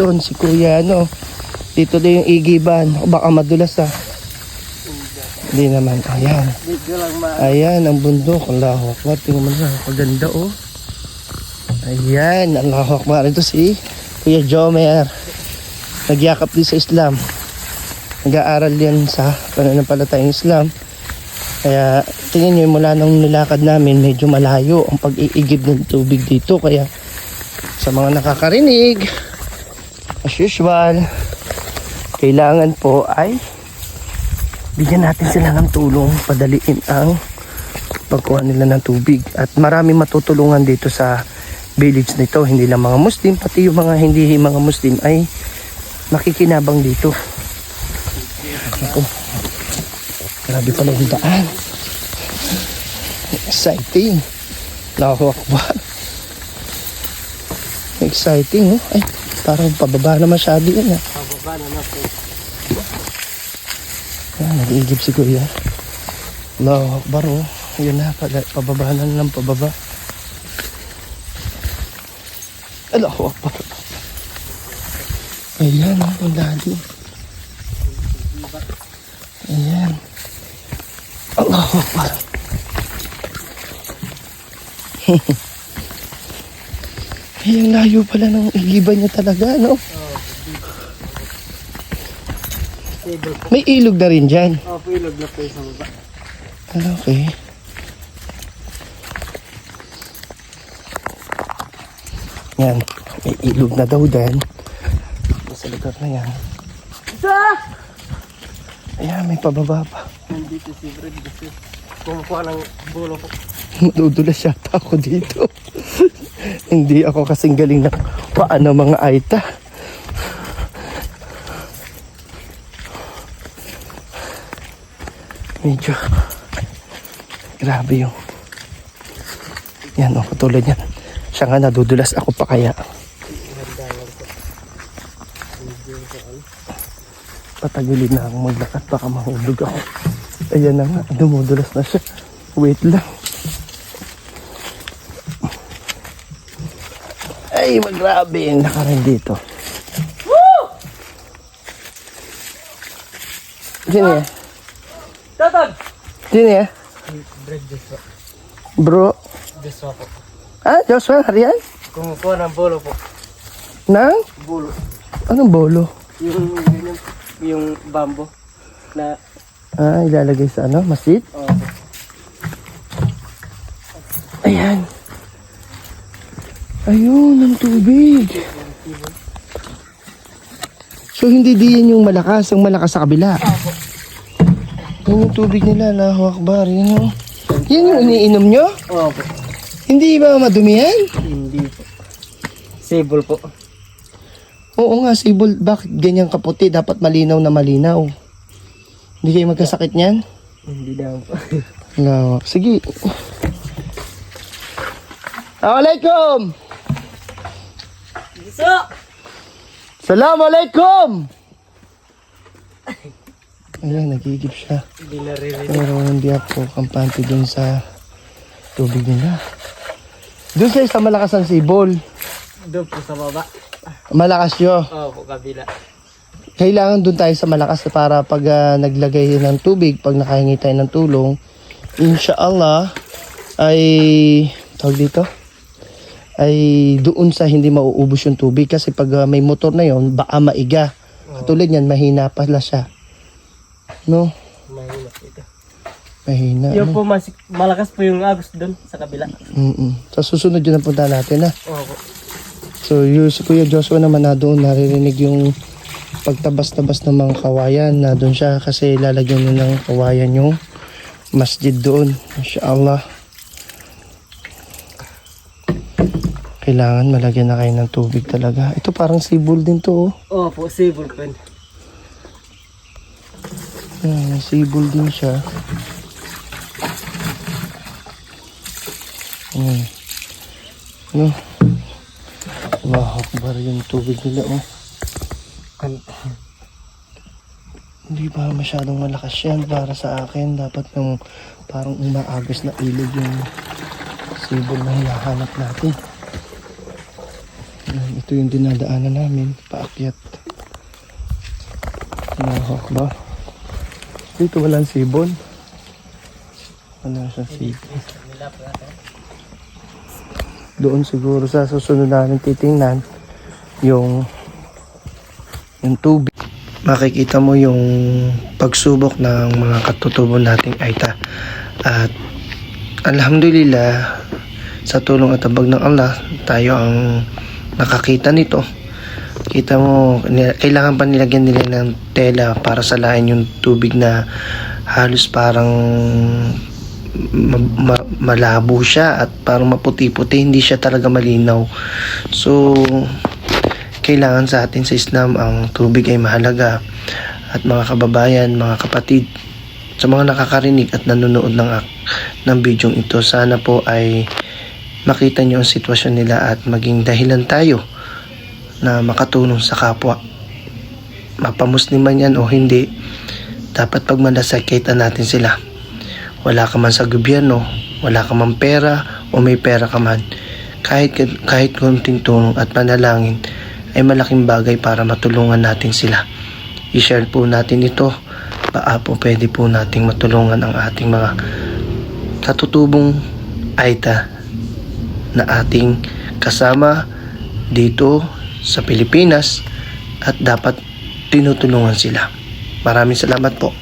doon si Kuya ano. Dito din yung igiban. O baka madulas ah. Hindi naman. Ayan. Ayan, ang bundok. Allahu Akbar. Tingnan mo na. Paganda oh. Ayan. Allahu Akbar. Ito si Kuya Jomer. Nagyakap din sa Islam. Nag-aaral yan sa pananampalatayang Islam. Kaya tingnan nyo mula nung nilakad namin medyo malayo ang pag-iigib ng tubig dito. Kaya sa mga nakakarinig, as usual, kailangan po ay bigyan natin sila ng tulong, padaliin ang pagkuha nila ng tubig. At marami matutulungan dito sa village nito. Hindi lang mga Muslim, pati yung mga hindi mga Muslim ay makikinabang dito. Ako, grabe pala yung daan. Exciting. Allahu Akbar. Exciting, oh. Ay, parang pababa na masyado yun, ah. Pababa na na po. Yan, nag-iigib si Kuya. Allahu Akbar, oh. Yun na, pababa na lang pababa. Allahu Akbar. Ayan, oh, ang lalim. Ayan. Allahu Akbar. Ay, ang layo pala ng igiban niya talaga, no? May ilog na rin dyan. Oh, ilog na po sa baba. Ah, Okay. Yan. May ilog na daw dyan. Sa lugar na yan. Isa! Ayan, may pababa pa. Nandito si Fred kasi kumukuha ng bulo po. Madudulas yata ako dito. Hindi ako kasing galing na paano mga aita. Medyo grabe yung yan o, katulad yan. Siya nga nadudulas ako pa kaya. Patagilid na akong maglakad baka mahulog ako. Ayan na nga, dumudulas na siya. Wait lang. Ay, magrabe yung nakarin dito. Sino yan? Tatag! Sino yan? Joshua. Bro. Joshua po. Ah, Joshua, hariyan? Kumukuha ng bulo po. Nang? Bulo. Anong bolo? Yung, yung, yung bamboo na, Ah, ilalagay sa ano? Masid? oh, Ayan. Ayun, ang tubig. So, hindi diyan yung malakas. Ang malakas sa kabila. Yan yung tubig nila. Allahu Akbar. Yan yung, yan yung iniinom nyo? oh, po. Hindi ba madumi yan? Hindi po. Sable po. Oo nga, sibol. Bakit ganyan kaputi? Dapat malinaw na malinaw. Hindi kayo magkasakit niyan? Hindi daw po. Allahu Sige. Assalamualaikum! So! Assalamualaikum! Ayan, nagigib siya. Pero hindi ako kampante dun sa tubig nila. Doon sa isa malakas ang sibol. Doon po sa baba. Malakas yun. Oh, po kabila. Kailangan doon tayo sa malakas para pag ah, naglagay ng tubig, pag nakahingi tayo ng tulong, inshallah ay tawag dito ay doon sa hindi mauubos yung tubig kasi pag ah, may motor na yon baka maiga. Katulad yan, mahina pala siya. No? Mahina ito. Mahina. Yung no? po, mas, malakas po yung agos doon sa kabila. Mm-mm. Sa susunod yun ang punta natin na. Oh, po. So, yung si Kuya Joshua naman na doon naririnig yung pagtabas-tabas ng mga kawayan na doon siya kasi lalagyan niya ng kawayan yung masjid doon. Inshallah. Kailangan malagyan na kayo ng tubig talaga. Ito parang sibol din to. Oh. Oh, po, sable pen. Yan, may sibol din siya. Yan. No. Allahu Akbar yung tubig nila oh. Hindi ba masyadong malakas yan para sa akin? Dapat yung parang umaagos na ilog yung sibol na hinahanap natin. Ito yung dinadaanan namin, paakyat. Tinahak ba? Dito walang sibon. Wala siyang sibon. Doon siguro sa susunod namin titingnan yung yung tubig. Makikita mo yung pagsubok ng mga katutubo nating Aita. At Alhamdulillah, sa tulong at abag ng Allah, tayo ang nakakita nito. Kita mo, kailangan pa nilagyan nila ng tela para salain yung tubig na halos parang ma- ma- malabo siya at parang maputi-puti, hindi siya talaga malinaw. So, kailangan sa atin sa Islam ang tubig ay mahalaga at mga kababayan, mga kapatid, sa mga nakakarinig at nanonood ng, ng video ito, sana po ay makita nyo ang sitwasyon nila at maging dahilan tayo na makatulong sa kapwa. Mapamuslim man yan o hindi, dapat pag malasakitan natin sila. Wala ka man sa gobyerno, wala ka man pera o may pera ka man, kahit, kahit konting tulong at panalangin ay malaking bagay para matulungan natin sila. I-share po natin ito. Baka po pwede po nating matulungan ang ating mga katutubong Aita na ating kasama dito sa Pilipinas at dapat tinutulungan sila. Maraming salamat po.